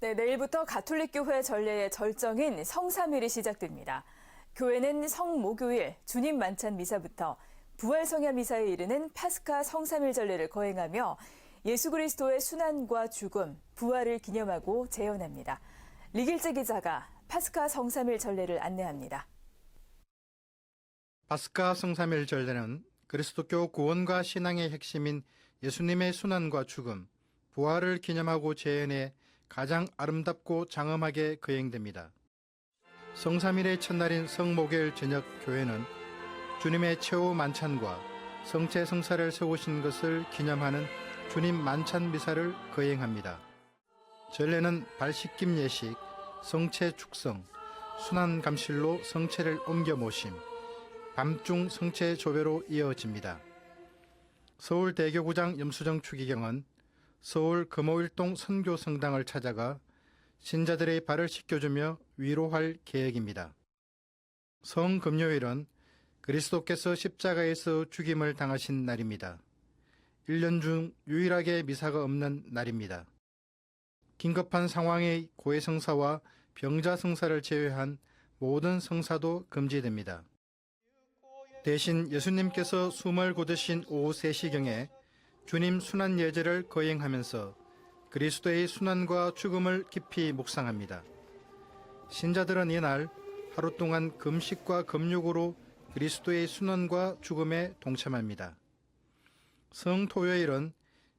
네, 내일부터 가톨릭 교회 전례의 절정인 성삼일이 시작됩니다. 교회는 성목요일 주님 만찬 미사부터 부활 성야 미사에 이르는 파스카 성삼일 전례를 거행하며 예수 그리스도의 순환과 죽음, 부활을 기념하고 재현합니다. 리길재 기자가 파스카 성삼일 전례를 안내합니다. 파스카 성삼일 전례는 그리스도교 구원과 신앙의 핵심인 예수님의 순환과 죽음, 부활을 기념하고 재현해 가장 아름답고 장엄하게 거행됩니다. 성삼일의 첫날인 성목요일 저녁 교회는 주님의 최후 만찬과 성체 성사를 세우신 것을 기념하는 주님 만찬 미사를 거행합니다. 전례는 발씻김 예식, 성체 축성, 순환 감실로 성체를 옮겨 모심, 밤중 성체 조배로 이어집니다. 서울 대교구장 염수정 추기경은 서울 금호일동 선교 성당을 찾아가 신자들의 발을 씻겨주며 위로할 계획입니다. 성금요일은 그리스도께서 십자가에서 죽임을 당하신 날입니다. 1년 중 유일하게 미사가 없는 날입니다. 긴급한 상황의 고해성사와 병자성사를 제외한 모든 성사도 금지됩니다. 대신 예수님께서 숨을 고드신 오후 3시경에 주님 순환 예제를 거행하면서 그리스도의 순환과 죽음을 깊이 묵상합니다. 신자들은 이날 하루 동안 금식과 금욕으로 그리스도의 순환과 죽음에 동참합니다. 성토요일은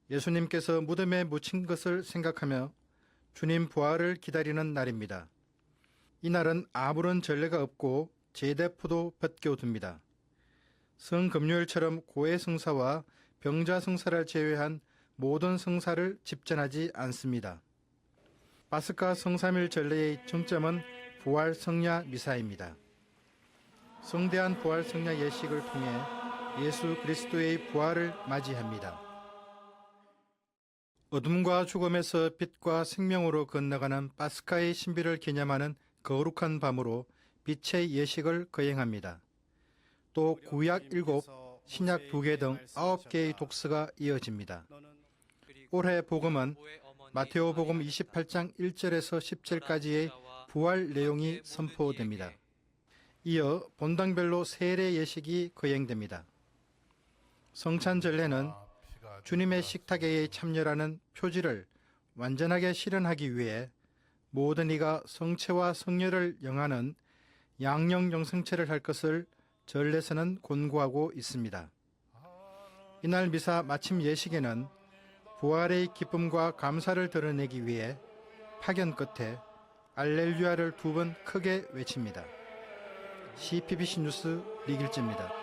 예수님께서 무덤에 묻힌 것을 생각하며 주님 부활을 기다리는 날입니다. 이날은 아무런 전례가 없고 제대포도 벗겨둡니다. 성금요일처럼 고해 성사와 병자 성사를 제외한 모든 성사를 집전하지 않습니다. 바스카 성삼일 전례의 정점은 부활 성야 미사입니다. 성대한 부활 성야 예식을 통해 예수 그리스도의 부활을 맞이합니다. 어둠과 죽음에서 빛과 생명으로 건너가는 바스카의 신비를 기념하는 거룩한 밤으로 빛의 예식을 거행합니다. 또 구약 7, 신약 2개 등 9개의 독서가 이어집니다. 올해 복음은 마테오 복음 28장 1절에서 10절까지의 부활 내용이 선포됩니다. 이어 본당별로 세례 예식이 거행됩니다. 성찬 전례는 주님의 식탁에 참여라는 표지를 완전하게 실현하기 위해 모든 이가 성체와 성녀를 영하는 양령 영성체를 할 것을 전례서는 권고하고 있습니다. 이날 미사 마침 예식에는 부활의 기쁨과 감사를 드러내기 위해 파견 끝에 알렐루야를 두 번 크게 외칩니다. CPBC 뉴스 리길지입니다.